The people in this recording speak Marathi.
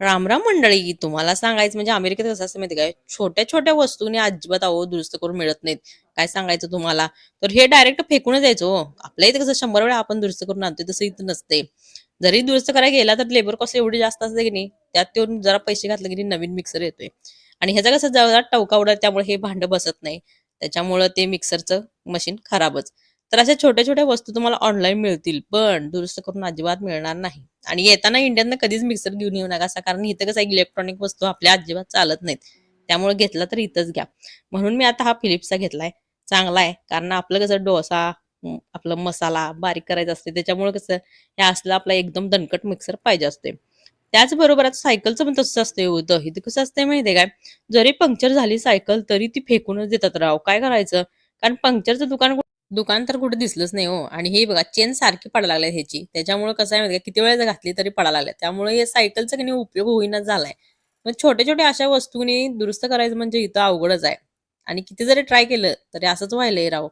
रामराम मंडळी तुम्हाला सांगायचं म्हणजे अमेरिकेत कसं असतं माहिती काय छोट्या छोट्या वस्तूने अजिबात अहो दुरुस्त करून मिळत नाहीत. काय सांगायचं तुम्हाला? तर हे डायरेक्ट फेकूनच द्यायचं हो. आपल्या इथं कसं शंभर वेळा आपण दुरुस्त करून आणतोय तसं इथं नसते जरी दुरुस्त करायला गेला तर लेबर कॉस्ट एवढी जास्त असते की नाही त्यात येऊन जरा पैसे घातले की नाही नवीन मिक्सर येतोय. आणि ह्याचा कसं जरा टवका उडत त्यामुळे हे भांडं बसत नाही. त्याच्यामुळं ते मिक्सरचं मशीन खराबच. तर अशा छोट्या छोट्या वस्तू तुम्हाला ऑनलाईन मिळतील पण दुरुस्त करून अजिबात मिळणार नाही. आणि येताना इंडियननं कधीच मिक्सर घेऊन येऊ नका असा कारण इथं कसं इलेक्ट्रॉनिक वस्तू आपल्या अजिबात चालत नाहीत. त्यामुळे घेतला तर इथंच घ्या. म्हणून मी आता हा फिलिप्सचा घेतलाय. चांगला आहे कारण आपलं कसं डोसा आपला आपलं मसाला बारीक करायचा असते त्याच्यामुळे कसं हे असलं आपला एकदम दणकट मिक्सर पाहिजे असते. त्याचबरोबर आता सायकलचं पण तसंच असते होतं इथं. कसं असते माहितीये काय? जरी पंक्चर झाली सायकल तरी ती फेकूनच देतात राव. काय करायचं? कारण पंक्चरचं दुकान दुकान तर कुठे दिसलंच नाही हो. आणि हे बघा चेन सारखी पडा लागल्या ह्याची. त्याच्यामुळे कसं आहे माहिती किती वेळेस घातली तरी पडा लागल्या त्यामुळे हे सायकलचा काही उपयोग होईना झालाय. मग छोट्या छोट्या अशा वस्तूंनी दुरुस्त करायचं म्हणजे इथं अवघडच आहे. आणि किती जरी ट्राय केलं तरी असंच व्हायलंय राव.